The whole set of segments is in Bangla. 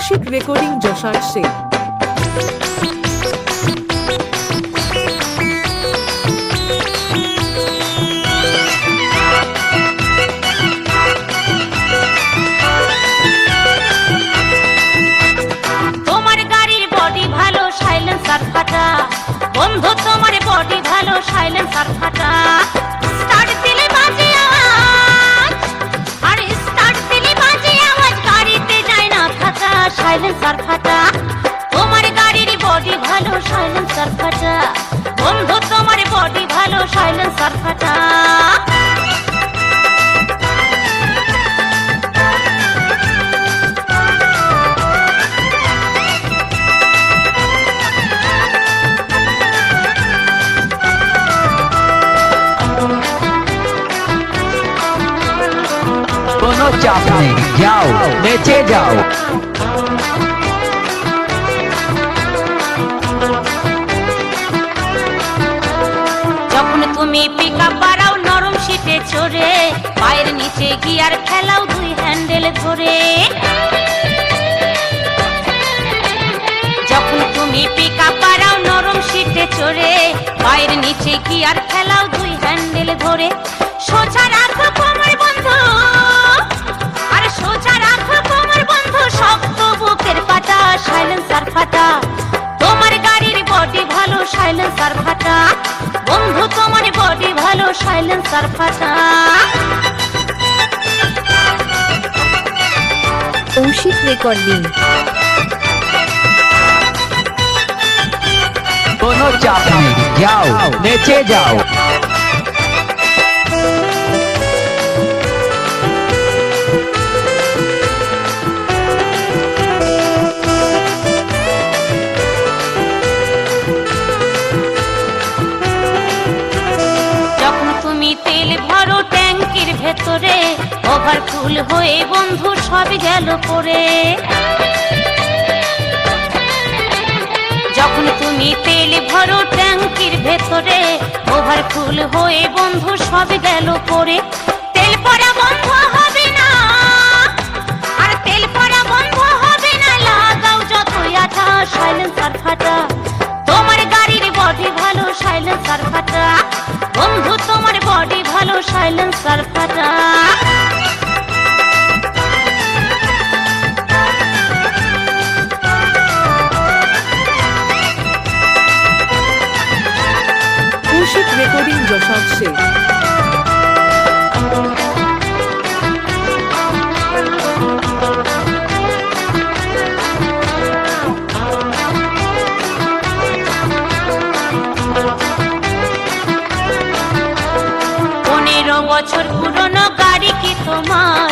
কৌশিক রেকর্ডিং যশার শেখ ভালো সাইলেন্সার ফাটা কোনো চাপ নেই যাও নেচে আপ বাড়াও নরম শীতে চড়ে, পায়ের নিচে গিয়ার খেলাও দুই হ্যান্ডেল ধরে। যখন তুমি পিক আপ বাড়াও নরম শীতে চড়ে, পায়ের নিচে গিয়ার খেলাও দুই হ্যান্ডেল ধরে। সোজা রাখো কোমর বন্ধু, আর সোজা রাখো কোমর বন্ধু, শক্ত বুকের পাটা সাইলেন্সার ফাটা। তোমার গাড়ির বডি ভালো সাইলেন্সার ফাটা। সাইলেন্সার ফাটা। কৌশিক রেকর্ডিং কোনো চাপ নেই। যাও নেচে যাও। ওভারফুল হয়ে বন্ধু সব গেল পরে যখন তুমি তেল ভরো ট্যাঙ্কির ভেতরে, ওভার ফুল হয়ে বন্ধু সব গেল পরে তেল পরা বন্ধ হবে পনেরো বছর পুরনো গাড়ি কি তোমার?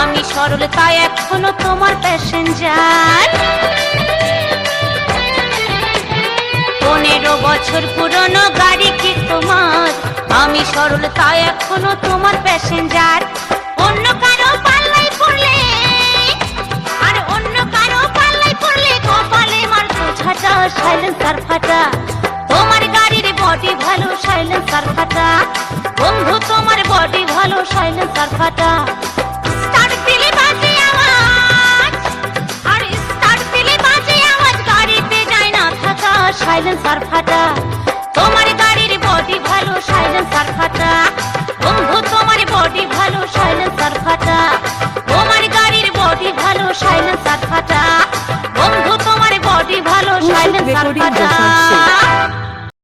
আমি সরল, তাই এখনও তোমার প্যাসেঞ্জার। পনেরো বছর পুরনো গাড়ি আমি সরল তাই এখনও তোমার প্যাসেঞ্জার